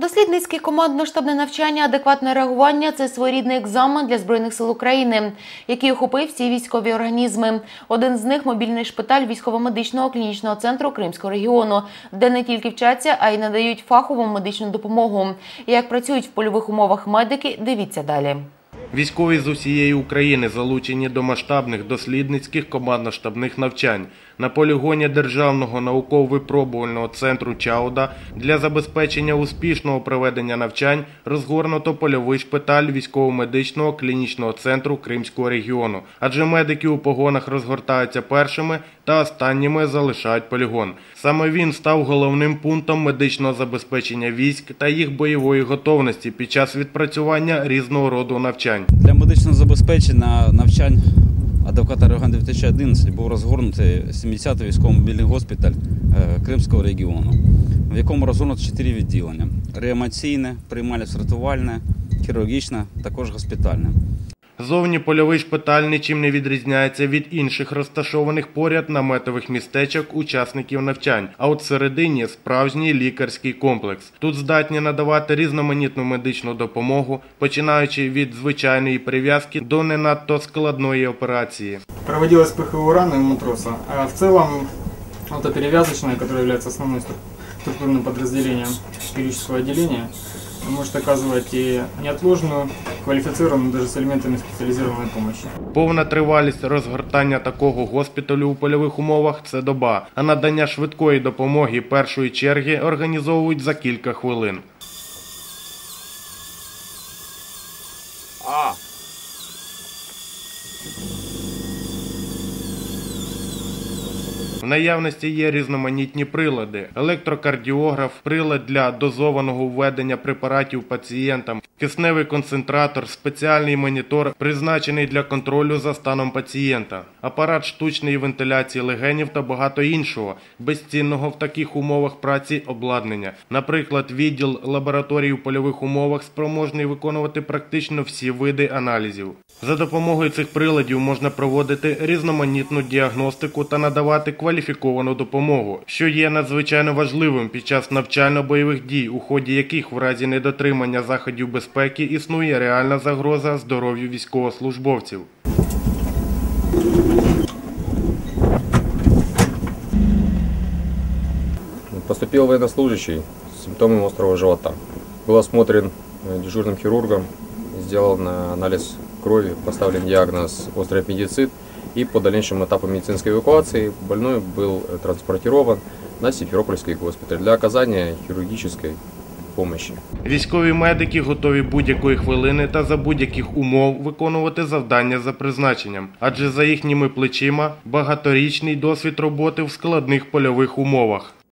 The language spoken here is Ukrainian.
Дослідницьке командно-штабне навчання адекватне реагування це своєрідний екзамен для збройних сил України, який охопив всі військові організми. Один з них мобільний шпиталь військово-медичного клінічного центру Кримського регіону, де не тільки вчаться, а й надають фахову медичну допомогу. Як працюють в польових умовах медики, дивіться далі. Військові з усієї України залучені до масштабних дослідницьких командно-штабних навчань на полігоні Державного науково-випробувального центру Чауда для забезпечення успішного проведення навчань розгорнуто польовий шпиталь військово-медичного клінічного центру Кримського регіону, адже медики у погонах розгортаються першими та останніми залишають полігон. Саме він став головним пунктом медичного забезпечення військ та їх бойової готовності під час відпрацювання різного роду навчань. Для медичного забезпечення навчань адвоката Реган 2011 був розгорнутий 70-й військово-мобільний госпіталь е, Кримського регіону, в якому розгорнуто 4 відділення: реанімаційне, приймально-сортувальне, хірургічне, також госпітальне. Зовні польовий шпиталь нічим не відрізняється від інших розташованих поряд наметових містечок учасників навчань. А от всередині справжній лікарський комплекс. Тут здатні надавати різноманітну медичну допомогу, починаючи від звичайної прив'язки до не надто складної операції. Проводилась ПХУ раны у матроса, а в целом автоперевязочная, которая является основным стру- структурным подразделением хирургического отделения, может оказывать и неотложную, квалифицированную даже с элементами специализированной помощи. Повна тривалість розгортання такого госпіталю у польових умовах це доба, а надання швидкої допомоги першої черги організовують за кілька хвилин. В наявності є різноманітні прилади: електрокардіограф, прилад для дозованого введення препаратів пацієнтам, кисневий концентратор, спеціальний монітор, призначений для контролю за станом пацієнта, апарат штучної вентиляції легенів та багато іншого, безцінного в таких умовах праці обладнання. Наприклад, відділ лабораторії в польових умовах спроможний виконувати практично всі види аналізів. За допомогою цих приладів можна проводити різноманітну діагностику та надавати кваліфіковану допомогу, що є надзвичайно важливим під час навчально-бойових дій, у ході яких в разі недотримання заходів безпеки існує реальна загроза здоров'ю військовослужбовців. Поступил военнослужащий с симптомами острого живота. Был осмотрен э, дежурным хирургом, сделан э, анализ крови, поставлен диагноз острый аппендицит и по дальнейшему этапу медицинской эвакуации больной был э, транспортирован на Симферопольский госпиталь для оказания хирургической помощи. Військові медики готові будь-якої хвилини та за будь-яких умов виконувати завдання за призначенням, адже за їхніми плечима багаторічний досвід роботи в складних польових умовах.